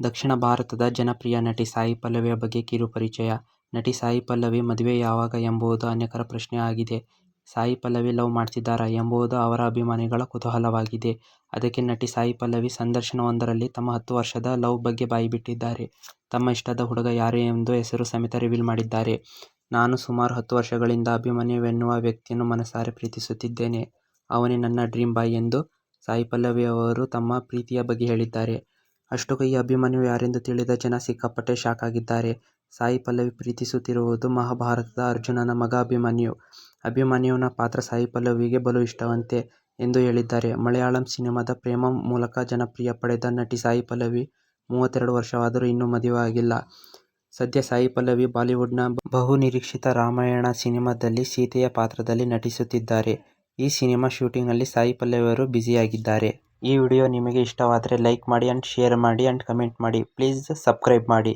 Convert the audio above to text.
ದಕ್ಷಿಣ ಭಾರತದ ಜನಪ್ರಿಯ ನಟಿ ಸಾಯಿ ಪಲ್ಲವಿಯ ಬಗ್ಗೆ ಕಿರು ಪರಿಚಯ. ನಟಿ ಸಾಯಿ ಪಲ್ಲವಿ ಮದುವೆ ಯಾವಾಗ ಎಂಬುದು ಅನೇಕರ ಪ್ರಶ್ನೆ ಆಗಿದೆ. ಸಾಯಿ ಪಲ್ಲವಿ ಲವ್ ಮಾಡ್ತಿದ್ದಾರಾ ಎಂಬುದು ಅವರ ಅಭಿಮಾನಿಗಳ ಕುತೂಹಲವಾಗಿದೆ. ಅದಕ್ಕೆ ನಟಿ ಸಾಯಿ ಪಲ್ಲವಿ ಸಂದರ್ಶನವೊಂದರಲ್ಲಿ ತಮ್ಮ ಹತ್ತು ವರ್ಷದ ಲವ್ ಬಗ್ಗೆ ಬಾಯ್ಬಿಟ್ಟಿದ್ದಾರೆ. ತಮ್ಮ ಇಷ್ಟದ ಹುಡುಗ ಯಾರು ಎಂದು ಹೆಸರು ಸಮೇತ ರಿವೀಲ್ ಮಾಡಿದ್ದಾರೆ. ನಾನು ಸುಮಾರು ಹತ್ತು ವರ್ಷಗಳಿಂದ ಅಭಿಮನ್ಯುವೆನ್ನುವ ವ್ಯಕ್ತಿಯನ್ನು ಮನಸಾರೆ ಪ್ರೀತಿಸುತ್ತಿದ್ದೇನೆ. ಅವನೇ ನನ್ನ ಡ್ರೀಮ್ ಬಾಯ್ ಎಂದು ಸಾಯಿ ಪಲ್ಲವಿಯವರು ತಮ್ಮ ಪ್ರೀತಿಯ ಬಗ್ಗೆ ಹೇಳಿದ್ದಾರೆ. ಅಷ್ಟಕ್ಕೂ ಕೈ ಅಭಿಮನ್ಯು ಯಾರೆಂದು ತಿಳಿದ ಜನ ಸಿಕ್ಕಾಪಟ್ಟೆ ಶಾಕ್ ಆಗಿದ್ದಾರೆ. ಸಾಯಿ ಪಲ್ಲವಿ ಪ್ರೀತಿಸುತ್ತಿರುವುದು ಮಹಾಭಾರತದ ಅರ್ಜುನನ ಮಗ ಅಭಿಮನ್ಯು. ಅಭಿಮನ್ಯುವಿನ ಪಾತ್ರ ಸಾಯಿ ಪಲ್ಲವಿಗೆ ಬಲು ಇಷ್ಟವಂತೆ ಎಂದು ಹೇಳಿದ್ದಾರೆ. ಮಲಯಾಳಂ ಸಿನಿಮಾದ ಪ್ರೇಮಂ ಮೂಲಕ ಜನಪ್ರಿಯ ಪಡೆದ ನಟಿ ಸಾಯಿ ಪಲ್ಲವಿ ಮೂವತ್ತೆರಡು ವರ್ಷವಾದರೂ ಇನ್ನೂ ಮದುವೆ ಆಗಿಲ್ಲ. ಸದ್ಯ ಸಾಯಿ ಪಲ್ಲವಿ ಬಾಲಿವುಡ್ನ ಬಹುನಿರೀಕ್ಷಿತ ರಾಮಾಯಣ ಸಿನಿಮಾದಲ್ಲಿ ಸೀತೆಯ ಪಾತ್ರದಲ್ಲಿ ನಟಿಸುತ್ತಿದ್ದಾರೆ. ಈ ಸಿನಿಮಾ ಶೂಟಿಂಗ್ನಲ್ಲಿ ಸಾಯಿ ಪಲ್ಲವಿಯವರು ಬ್ಯುಸಿಯಾಗಿದ್ದಾರೆ. ಈ ವಿಡಿಯೋ ನಿಮಗೆ ಇಷ್ಟವಾದರೆ ಲೈಕ್ ಮಾಡಿ ಆ್ಯಂಡ್ ಶೇರ್ ಮಾಡಿ ಆ್ಯಂಡ್ ಕಮೆಂಟ್ ಮಾಡಿ. ಪ್ಲೀಸ್ ಸಬ್ಸ್ಕ್ರೈಬ್ ಮಾಡಿ.